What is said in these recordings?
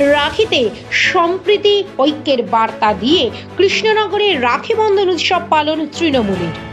রাখিতে সম্প্রীতি ঐক্যের বার্তা দিয়ে কৃষ্ণনগরে রাখি বন্ধন উৎসব পালন তৃণমূলের।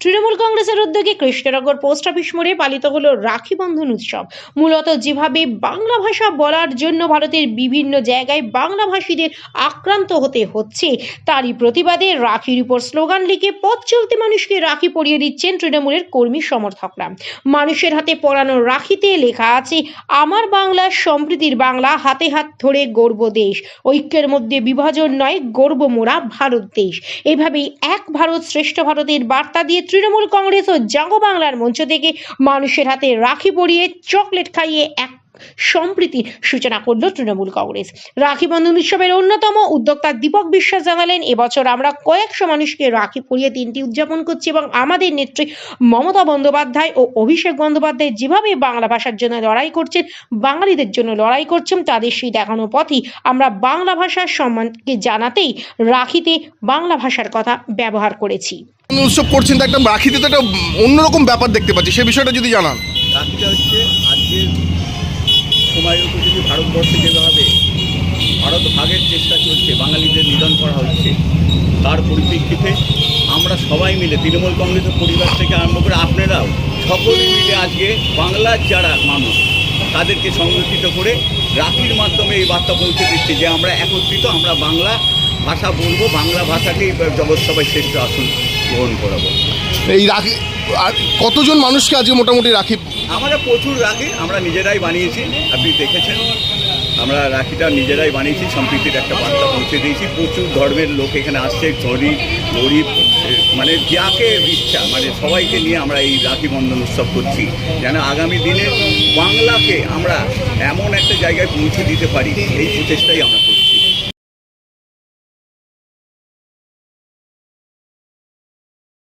তৃণমূল কংগ্রেসের উদ্যোগে কৃষ্ণনগর পোস্ট অফিস মোড়ে পালিত হলো রাখি বন্ধন উৎসব। মূলত যেভাবে বাংলা ভাষা বলার জন্য ভারতের বিভিন্ন জায়গায় বাংলা ভাষীদের আক্রান্ত হতে হচ্ছে, তারই প্রতিবাদে রাখির উপর স্লোগান লিখে পথ চলতে মানুষকে রাখি পরিয়ে দিচ্ছেন তৃণমূলের কর্মী সমর্থকরা। মানুষের হাতে পরানো রাখিতে লেখা আছে, আমার বাংলা সম্প্রীতির বাংলা, হাতে হাত ধরে গর্ব দেশ। ঐক্যের মধ্যে বিভাজন নয়, গর্ব মোড়া ভারত দেশ। এভাবেই এক ভারত শ্রেষ্ঠ ভারতের বার্তা দিয়ে তৃণমূল কংগ্রেস ও জাগো বাংলার মঞ্চ থেকে মানুষের হাতে রাখি পরিয়ে চকলেট খাইয়ে এক সম্প্রীতির সূচনা করল তৃণমূল কংগ্রেস। রাখি বন্ধন উৎসবের অন্যতম উদ্যোক্তা দীপক বিশ্বাস জানালেন এবছর আমরা কয়েকশো মানুষকে রাখি পরিয়ে দিনটি উদযাপন করছি এবং আমাদের নেত্রী মমতা বন্দ্যোপাধ্যায় ও অভিষেক বন্দ্যোপাধ্যায় যেভাবে বাংলা ভাষার জন্য লড়াই করছেন বাঙালিদের জন্য লড়াই করছেন তাদের সেই দেখানো পথই আমরা বাংলা ভাষার সম্মানকে জানাতেই রাখিতে বাংলা ভাষার কথা ব্যবহার করেছি। উৎসব করছেন তো একটা রাখিতে তো একটা অন্যরকম ব্যাপার দেখতে পাচ্ছি সেই বিষয়টা যদি জানান। রাখিটা হচ্ছে আজকের সময়ের উপযোগী ভারতবর্ষে যেভাবে ভারত ভাগের চেষ্টা চলছে, বাঙালিদের নিধন করা হচ্ছে, তার পরিপ্রেক্ষিতে আমরা সবাই মিলে, তৃণমূল কংগ্রেসের পরিবার থেকে আরম্ভ করে আপনারাও সকলে মিলে আজকে বাংলার যারা মানুষ, তাদেরকে সংরক্ষিত করে রাখির মাধ্যমে এই বার্তা পৌঁছে দিচ্ছে যে আমরা একত্রিত, আমরা বাংলা ভাষা বলব, বাংলা ভাষাকেই জগৎ সবাই শ্রেষ্ঠ আসন গ্রহণ করাবো। এই রাখি, আর কতজন মানুষকে আজকে মোটামুটি রাখি আমরা প্রচুর রাখি, আমরা নিজেরাই বানিয়েছি, আপনি দেখেছেন। আমরা রাখিটা নিজেরাই বানিয়েছি, সম্প্রীতির একটা বার্তা পৌঁছে দিয়েছি। প্রচুর ধর্মের লোক এখানে আসছে, গরিব গরিব মানে যাকে ইচ্ছা মানে সবাইকে নিয়ে আমরা এই রাখি বন্ধন উৎসব করছি। যেন আগামী দিনে বাংলাকে আমরা এমন একটা জায়গায় পৌঁছে দিতে পারি, এই প্রচেষ্টাই আমরা করছি।